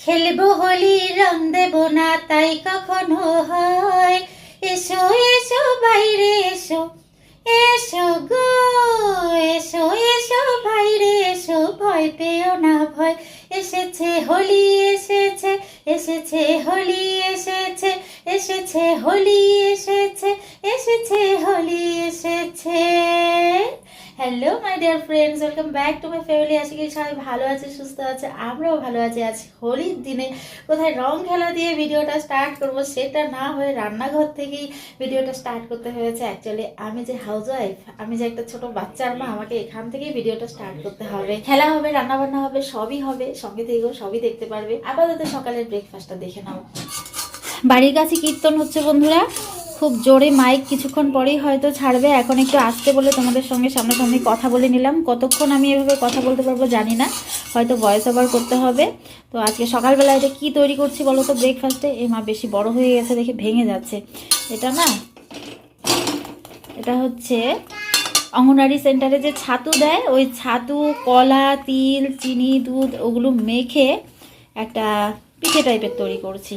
খেলব হোলি, রং দেব না, তাই কখনো হয়। এসো এসো, বাইরে এসো এসো গো, এসো এসো, বাইরে এসো, ভয় পেও না, ভয়। এসেছে হোলি, এসেছে এসেছে হোলি, এসেছে এসেছে হোলি, এসেছে এসেছে dear friends welcome back to my family আজকে সবাই ভালো আছে, সুস্থ আছে, আমরাও ভালো আছি। আজ হোলির দিনে কোথায় রং খেলা দিয়ে ভিডিওটা স্টার্ট করব সেটা না হয়ে রান্নাঘর থেকেই ভিডিওটা স্টার্ট করতে হয়েছে। অ্যাকচুয়ালি আমি যে হাউস ওয়াইফ আমি যে একটা ছোট বাচ্চার মা, আমাকে এখান থেকেই ভিডিওটা স্টার্ট করতে হবে। খেলা হবে রান্না বান্না হবে, সবই হবে, সঙ্গে থেকেও সবই দেখতে পারবে। আপাতত সকালের ব্রেকফাস্টটা দেখে নাও। বাড়ির কাছে কীর্তন হচ্ছে বন্ধুরা। খুব জোরে মাইক কিছুক্ষণ পরেই হয়তো ছাড়বে। এখন একটু আসতে বলে তোমাদের সঙ্গে সামনাসামনি কথা বলে নিলাম। কতক্ষণ আমি এভাবে কথা বলতে পারব জানি না। হয়তো ভয়েস ওভার করতে হবে। তো আজকে সকালবেলা এটা কী তৈরি করছি বলো তো ব্রেকফাস্টে এ? মা বেশি বড় হয়ে গেছে দেখে ভেঙে যাচ্ছে। এটা না? এটা হচ্ছে অঙ্গনারী সেন্টারে যে ছাতু দেয়, ওই ছাতু, কলা, তিল, চিনি, দুধ ওগুলো মেখে একটা পিঠে টাইপের তৈরি করছি।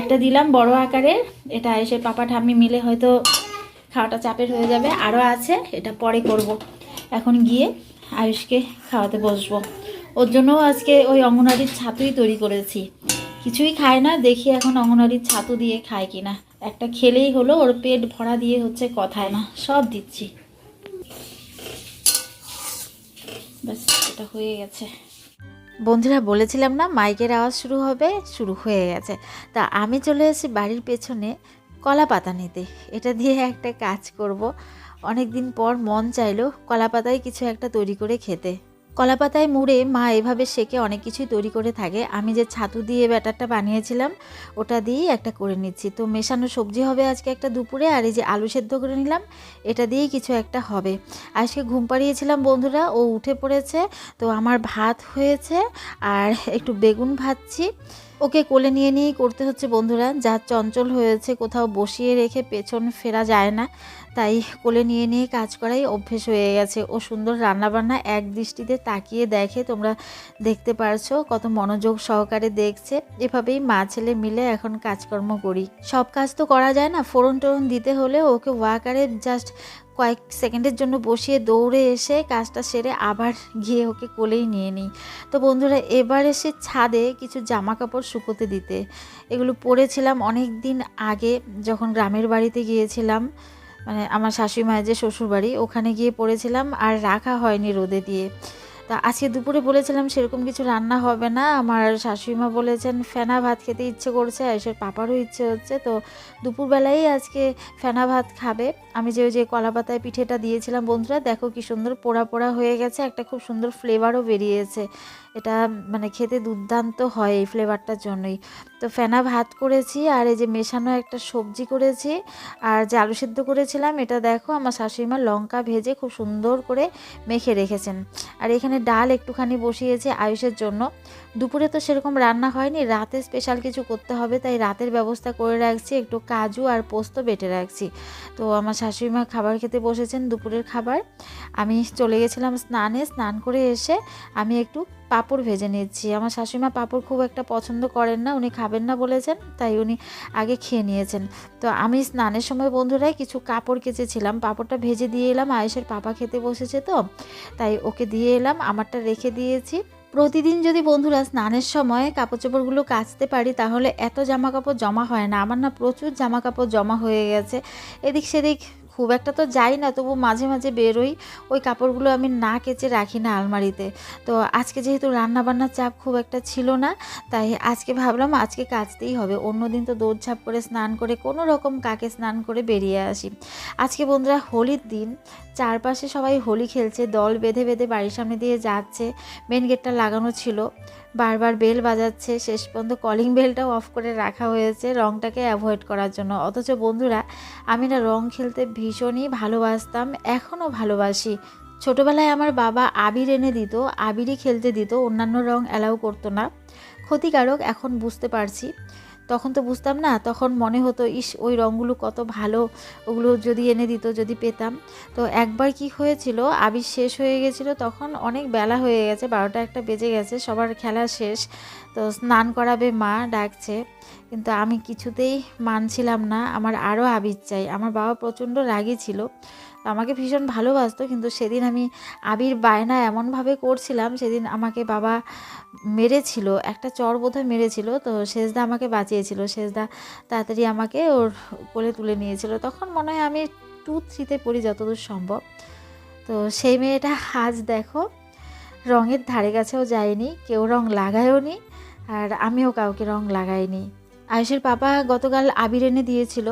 একটা দিলাম বড় আকারের এটা এসে পাপা ঠাম্মি মিলে হয়তো খাওয়াটা চাপের হয়ে যাবে আরও আছে, এটা পরে করব। এখন গিয়ে আয়ুষকে খাওয়াতে বসবো। ওর জন্যও আজকে ওই অঙ্গনারীর ছাতুই তৈরি করেছি। কিছুই খায় না, দেখি এখন অঙ্গনারীর ছাতু দিয়ে খায় কি না একটা খেলেই হলো, ওর পেট ভরা দিয়ে হচ্ছে কথায় না, সব দিচ্ছি। ব্যাস, এটা হয়ে গেছে। বন্ধুরা, বলেছিলাম না মাইকের আওয়াজ শুরু হবে? শুরু হয়ে গেছে। তা আমি চলে এসেছি বাড়ির পেছনে কলা পাতা নিতে। এটা দিয়ে একটা কাজ করব। অনেক দিন পর মন চাইলো কলা পাতায় কিছু একটা তৈরি করে খেতে। কলা পাতায় মুড়ে মা এভাবে সেকে অনেক কিছুই তৈরি করে থাকে। আমি যে ছাতু দিয়ে ব্যাটারটা বানিয়েছিলাম, ওটা দিয়েই একটা করে নিচ্ছি। তো মেশানো সবজি হবে আজকে একটা দুপুরে, আর এই যে আলু সেদ্ধ করে নিলাম, এটা দিয়েই কিছু একটা হবে। আজকে ঘুম পাড়িয়েছিলাম বন্ধুরা, ও উঠে পড়েছে, তো আমার ভাত হয়েছে, আর একটু বেগুন ভাজছি। ওকে কোলে নিয়ে নিয়েই করতে হচ্ছে বন্ধুরা, যা চঞ্চল হয়েছে, কোথাও বসিয়ে রেখে পেছন ফেরা যায় না। তাই কোলে নিয়ে নিয়ে কাজ করাই অভ্যেস হয়ে গেছে। ও সুন্দর রান্নাবান্না এক দৃষ্টিতে তাকিয়ে দেখে, তোমরা দেখতে পারছ কত মনোযোগ সহকারে দেখছে। এভাবেই মা ছেলে মিলে এখন কাজকর্ম করি। সব কাজ তো করা যায় না, ফোড়ন টোড়ন দিতে হলে ওকে ওয়াকারে জাস্ট কয়েক সেকেন্ডের জন্য বসিয়ে দৌড়ে এসে কাজটা সেরে আবার গিয়ে ওকে কোলেই নিয়ে নিই। তো বন্ধুরা, এবার এসে ছাদে কিছু জামা কাপড় শুকোতে দিতে। এগুলো পরেছিলাম অনেক দিন আগে, যখন গ্রামের বাড়িতে গিয়েছিলাম। মানে আমার শাশুড়ি মায়ের যে শ্বশুরবাড়ি ওখানে গিয়ে পড়েছিলাম আর রাখা হয়নি রোদে দিয়ে। তা আজকে দুপুরে বলেছিলাম সেরকম কিছু রান্না হবে না। আমার শাশুড়িমা বলেছেন, ফেনা ভাত খেতে ইচ্ছে করছে আয়ুষের পাপারও ইচ্ছে হচ্ছে। তো দুপুরবেলায় আজকে ফেনা ভাত খাবে। আমি যে ওই যে কলা পাতায় পিঠেটা দিয়েছিলাম, বন্ধুরা, দেখো কি সুন্দর পোড়া পোড়া হয়ে গেছে। একটা খুব সুন্দর ফ্লেভারও বেরিয়েছে। এটা মানে খেতে দুর্দান্ত হয় এই ফ্লেভারটার জন্যই। তো ফেনা ভাত করেছি, আর এই যে মেশানো একটা সবজি করেছি, আর যে আলু সেদ্ধ করেছিলাম, এটা দেখো আমার শাশুড়িমা লঙ্কা ভেজে খুব সুন্দর করে মেখে রেখেছেন। আর এখানে ডাল একটুখানি বসিয়েছি আয়ুষের জন্য। দুপুরে তো সেরকম রান্না হয়নি, রাতে স্পেশাল কিছু করতে হবে, তাই রাতের ব্যবস্থা করে রাখছি, একটু কাজু আর পোস্ত বেটে রাখছি। তো আমার শাশুড়ি মা খাবার খেতে বসেছেন দুপুরের খাবার। আমি চলে গেছিলাম স্নানে, স্নান করে এসে আমি একটু পাঁপড় ভেজে নিচ্ছি। আমার শাশুড়িমা পাঁপড় খুব একটা পছন্দ করেন না, উনি খাবেন না বলেছেন, তাই উনি আগে খেয়ে নিয়েছেন। তো আমি স্নানের সময় বন্ধুরাই কিছু কাপড় কেচেছিলাম, পাঁপড়টা ভেজে দিয়ে এলাম আয়েসের পাপা খেতে বসেছে তো, তাই ওকে দিয়ে এলাম, আমারটা রেখে দিয়েছি। প্রতিদিন যদি বন্ধুরা স্নানের সময় কাপড় চোপড়গুলো কাচতে পারি, তাহলে এত জামা কাপড় জমা হয় না। আমার না প্রচুর জামা কাপড় জমা হয়ে গেছে। এদিক সেদিক খুব একটা তো যাই না, তবু মাঝে মাঝে বেরোই। ওই কাপড়গুলো আমি না কেচে রাখি না আলমারিতে। তো আজকে যেহেতু রান্নাবান্নার চাপ খুব একটা ছিল না, তাই আজকে ভাবলাম আজকে কাচতেই হবে। অন্যদিন তো দৌড়ঝাঁপ করে স্নান করে কোনো রকম কাকে স্নান করে বেরিয়ে আসি। আজকে বন্ধুরা হোলির দিন, চারপাশে সবাই হোলি খেলছে, দল বেঁধে বেঁধে বাড়ির সামনে দিয়ে যাচ্ছে। মেন গেটটা লাগানো ছিল। বারবার বেল বাজাচ্ছে, শেষ পর্যন্ত কলিং বেলটাও অফ করে রাখা হয়েছে রংটাকে অ্যাভয়েড করার জন্য। অথচ বন্ধুরা, আমি না রং খেলতে ভীষণই ভালোবাসতাম, এখনও ভালোবাসি। ছোটোবেলায় আমার বাবা আবির এনে দিত, আবিরই খেলতে দিত, অন্যান্য রং অ্যালাউ করতো না। ক্ষতিকারক এখন বুঝতে পারছি। তখন তো বুঝতাম না, তখন মনে হতো, ইস, ওই রঙগুলো কত ভালো, ওগুলো যদি এনে দিত, যদি পেতাম। তো একবার কি হয়েছিল, আবির শেষ হয়ে গেছিল, তখন অনেক বেলা হয়ে গেছে, বারোটা একটা বেজে গেছে, সবার খেলা শেষ। তো স্নান করাবে মা ডাকছে, কিন্তু আমি কিছুতেই মানছিলাম না, আমার আরও আবির চাই। আমার বাবা প্রচণ্ড রাগী ছিল আমাকে ভীষণ ভালোবাসতো, কিন্তু সেদিন আমি আবির বায়না এমনভাবে করছিলাম, সেদিন আমাকে বাবা মেরেছিল, একটা চর বোধহয় মেরেছিল, তো সেজদা আমাকে বাঁচিয়েছিল, সেজদা তাড়াতাড়ি আমাকে ওর কোলে তুলে নিয়েছিল। তখন মনে হয় আমি টু থ্রিতে পড়ি যতদূর সম্ভব। তো সেই মেয়েটা আজ দেখো, রঙের ধারে কাছেও যায়নি, কেউ রং লাগায়ও নি, আর আমিও কাউকে রং লাগাইনি। আয়ুষের পাপা গতকাল আবির এনে দিয়েছিল,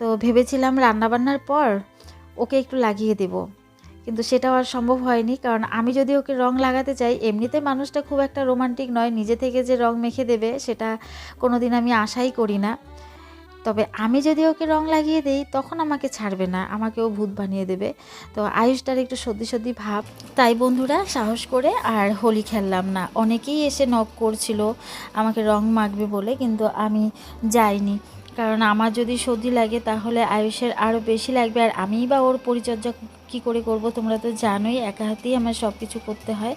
তো ভেবেছিলাম রান্নাবান্নার পর ওকে একটু লাগিয়ে দেব। কিন্তু সেটাও আর সম্ভব হয়নি কারণ আমি যদি ওকে রং লাগাতে চাই, এমনিতে মানুষটা খুব একটা রোমান্টিক নয়, নিজে থেকে যে রং মেখে দেবে সেটা কোনো দিন আমি আশাই করি না। তবে আমি যদি ওকে রং লাগিয়ে দেই, তখন আমাকে ছাড়বে না, আমাকেও ভূত বানিয়ে দেবে। তো আয়ুষটার একটু সর্দি সর্দি ভাব। তাই বন্ধুরা, সাহস করে আর হোলি খেললাম না। অনেকেই এসে নক করছিল, আমাকে রং মাখবে বলে, কিন্তু আমি যাইনি। কারণ আমার যদি সর্দি লাগে তাহলে আয়ুষের আরও বেশি লাগবে। আর আমিই বা ওর পরিচর্যা কী করে করব তোমরা তো জানোই, একা হাতেই আমার সব কিছু করতে হয়।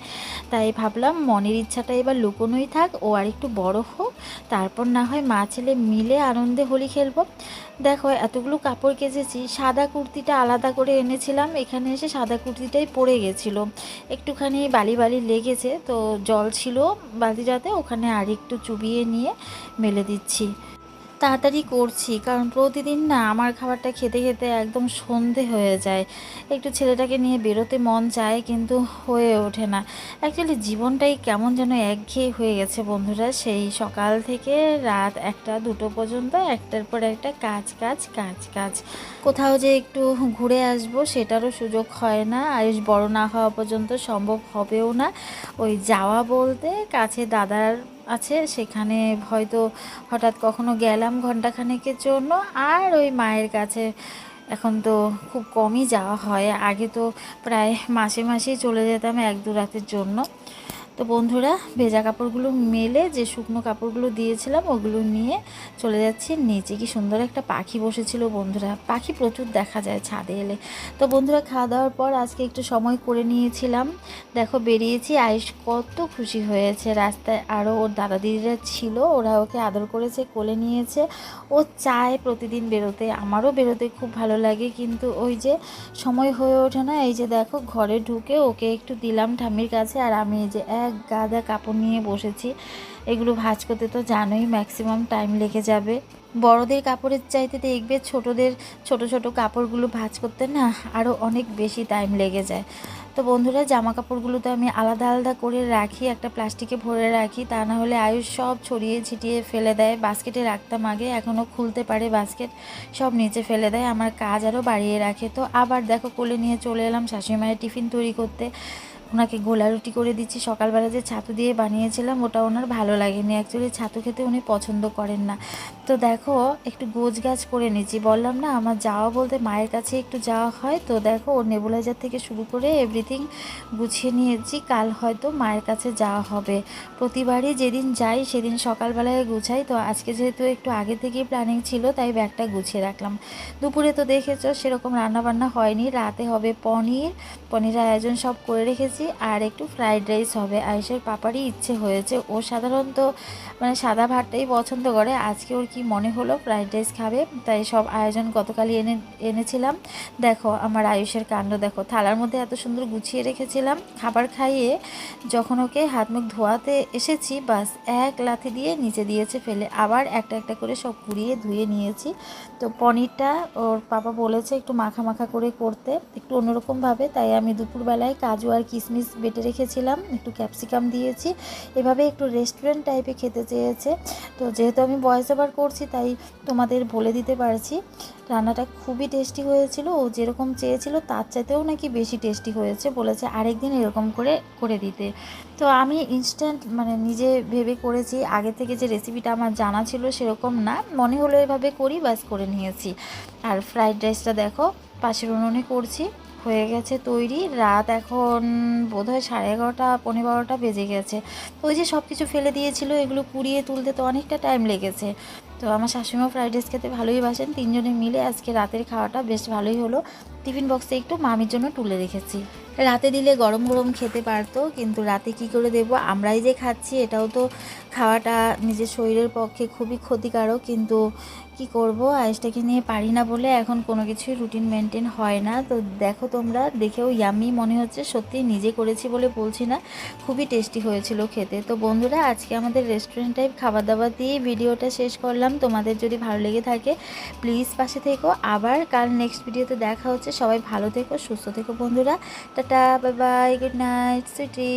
তাই ভাবলাম মনের ইচ্ছাটা এবার লুকোনোই থাক, ও আর একটু বড় হোক। তারপর না হয় মা ছেলে মিলে আনন্দে হোলি খেলব। দেখো, এতগুলো কাপড় কেচেছি, সাদা কুর্তিটা আলাদা করে এনেছিলাম, এখানে এসে সাদা কুর্তিটাই পড়ে গেছিল। একটুখানি বালি বালি লেগেছে, তো জল ছিল বালতিটাতে, ওখানে আর একটু চুবিয়ে নিয়ে মেলে দিচ্ছি। তাড়াতাড়ি করছি, কারণ প্রতিদিন না আমার খাবারটা খেতে খেতে একদম সন্ধে হয়ে যায়। একটু ছেলেটাকে নিয়ে বেরোতে মন চায়, কিন্তু হয়ে ওঠে না। অ্যাকচুয়ালি জীবনটাই কেমন যেন একঘেয়ে হয়ে গেছে বন্ধুরা। সেই সকাল থেকে রাত একটা, দুটো পর্যন্ত একটার পর একটা কাজ কাজ কাজ কাজ। কোথাও যে একটু ঘুরে আসব সেটারও সুযোগ হয় না। আয়ুষ বড় না হওয়া পর্যন্ত সম্ভব হবেও না। ওই যাওয়া বলতে কাছে দাদার আছে, সেখানে হয়তো হঠাৎ কখনো গেলাম ঘন্টাখানেকের জন্য। আর ওই মায়ের কাছে এখন তো খুব কমই যাওয়া হয়। আগে তো প্রায় মাসে মাসেই চলে যেতাম এক দু রাতের জন্য। তো বন্ধুরা, ভেজা কাপড়গুলো মেলে যে শুকনো কাপড়গুলো দিয়েছিলাম, ওগুলো নিয়ে চলে যাচ্ছি নিচে। কি সুন্দর একটা পাখি বসেছিল বন্ধুরা। পাখি প্রচুর দেখা যায় ছাদে এলে। তো বন্ধুরা, খাওয়া দাওয়ার পর আজকে একটু সময় করে নিয়েছিলাম। দেখো, বেরিয়েছি, আয়ুষ কত খুশি হয়েছে। রাস্তায় আরও ওর দাদা দিদিরা ছিল, ওরা ওকে আদর করেছে, কোলে নিয়েছে। ও চায় প্রতিদিন বেরোতে। আমারও বেরোতে খুব ভালো লাগে, কিন্তু ওই যে সময় হয়ে ওঠে না, এই যে দেখো, ঘরে ঢুকে ওকে একটু দিলাম ঠাম্মির কাছে। আর আমি এই যে এক গাদা কাপড় নিয়ে বসেছি। এগুলো ভাজ করতে তো জানোই ম্যাক্সিমাম টাইম লেগে যাবে। বড়দের কাপড়ের চাইতে দেখবে ছোটদের ছোট ছোট কাপড়গুলো ভাজ করতে না আরও অনেক বেশি টাইম লেগে যায়। তো বন্ধুরা, জামা কাপড়গুলো তো আমি আলাদা আলাদা করে রাখি, একটা প্লাস্টিকে ভরে রাখি, তা না হলে আয়ুষ সব ছড়িয়ে ছিটিয়ে ফেলে দেয়। বাস্কেটে রাখতাম আগে, এখনও খুলতে পারে বাস্কেট সব নিচে ফেলে দেয়। আমার কাজ আরও বাড়িয়ে রাখে। তো আবার দেখো কোলে নিয়ে চলে এলাম শাশুড়ি মায়ের টিফিন তৈরি করতে। ওনাকে গোলা রুটি করে দিচ্ছি। সকালবেলা যে ছাতু দিয়ে বানিয়েছিলাম, ওটা ওনার ভালো লাগেনি। অ্যাকচুয়ালি ছাতু খেতে উনি পছন্দ করেন না। তো দেখো, একটু গোজ গাছ করে নিচ্ছি। বললাম না, আমার যাওয়া বলতে মায়ের কাছে একটু যাওয়া হয়। তো দেখো, ওর নেবুলাইজার থেকে শুরু করে এভরিথিং গুছিয়ে নিয়েছি। কাল হয়তো মায়ের কাছে যাওয়া হবে। প্রতিবারই যেদিন যাই, সেদিন সকালবেলায় গুছাই। তো আজকে যেহেতু একটু আগে থেকেই প্ল্যানিং ছিল, তাই ব্যাগটা গুছিয়ে রাখলাম। দুপুরে তো দেখেছ, সেরকম রান্নাবান্না হয়নি। রাতে হবে পনির। পনিরের আয়োজন সব করে রেখেছি। আর একটু ফ্রাইড রাইস হবে। আয়ুষের পাপারই ইচ্ছে হয়েছে। ও সাধারণত মানে সাদা ভাতটাই পছন্দ করে। আজকে ওর কি মনে হলো ফ্রাইড রাইস খাবে? তাই সব আয়োজন গতকালই এনে, এনেছিলাম। দেখো আমার আয়ুষের কাণ্ড দেখো। থালার মধ্যে এত সুন্দর গুছিয়ে রেখেছিলাম। খাবার খাইয়ে যখন ওকে হাত মুখ ধোয়াতে এসেছি, বাস এক লাথি দিয়ে নিচে দিয়েছে ফেলে। আবার একটা একটা করে সব কুড়িয়ে ধুয়ে নিয়েছি। তো পনিরটা ওর পাপা বলেছে একটু মাখা মাখা করে করতে। একটু অন্যরকমভাবে। তাই আমি দুপুরবেলায় কাজু আর কিশমিশ বেটে রেখেছিলাম, একটু ক্যাপসিকাম দিয়েছি। এভাবে একটু রেস্টুরেন্ট টাইপে খেতে চেয়েছে। তো যেহেতু আমি ভয়েস ওভার করছি, তাই তোমাদের বলে দিতে পারছি, রান্নাটা খুবই টেস্টি হয়েছিল। ও যেরকম চেয়েছিল, তার চাইতেও নাকি বেশি টেস্টি হয়েছে বলেছে আরেকদিন এরকম করে করে দিতে। তো আমি ইনস্ট্যান্ট মানে নিজে ভেবে করেছি, আগে থেকে যে রেসিপিটা আমার জানা ছিল সেরকম না। মনে হলো এভাবে করি, ব্যাস করে নিয়েছি। আর ফ্রাইড রাইসটা দেখো, পাশের উনুনে করছি। হয়ে গেছে তৈরি। রাত এখন বোধহয় সাড়ে এগারোটা পনেরো বারোটা বেজে গেছে। তো ওই যে সব কিছু ফেলে দিয়েছিল, এগুলো কুড়িয়ে তুলতে তো অনেকটা টাইম লেগেছে। তো আমার শাশুড়িমা ফ্রাইড রাইস খেতে ভালোই বাসেন। তিনজনে মিলে আজকে রাতের খাওয়াটা বেশ ভালোই হলো। টিফিন বক্সে একটু মামির জন্য তুলে রেখেছি। রাতে দিলে গরম গরম খেতে পারতো, কিন্তু রাতে কি করে দেবো? আমরাই যে খাচ্ছি, এটাও তো খাওয়াটা নিজের শরীরের পক্ষে খুবই ক্ষতিকারক। কিন্তু কি করব? আয়েসটাকে নিয়ে পারি না বলে এখন কোনো কিছুই রুটিন মেনটেন হয় না। তো দেখো তোমরা, দেখেও ইয়ামি মনে হচ্ছে, সত্যি নিজে করেছি বলে বলছি না, খুবই টেস্টি হয়েছিল খেতে। তো বন্ধুরা, আজকে আমাদের রেস্টুরেন্ট টাইপ খাবার দাবার দিয়ে ভিডিওটা শেষ করলাম। তোমাদের যদি ভালো লেগে থাকে প্লিজ পাশে থেকো। আবার কাল নেক্সট ভিডিওতে দেখা হচ্ছে। সবাই ভালো থেকো, সুস্থ থেকো বন্ধুরা। Tata bye bye good night sweetie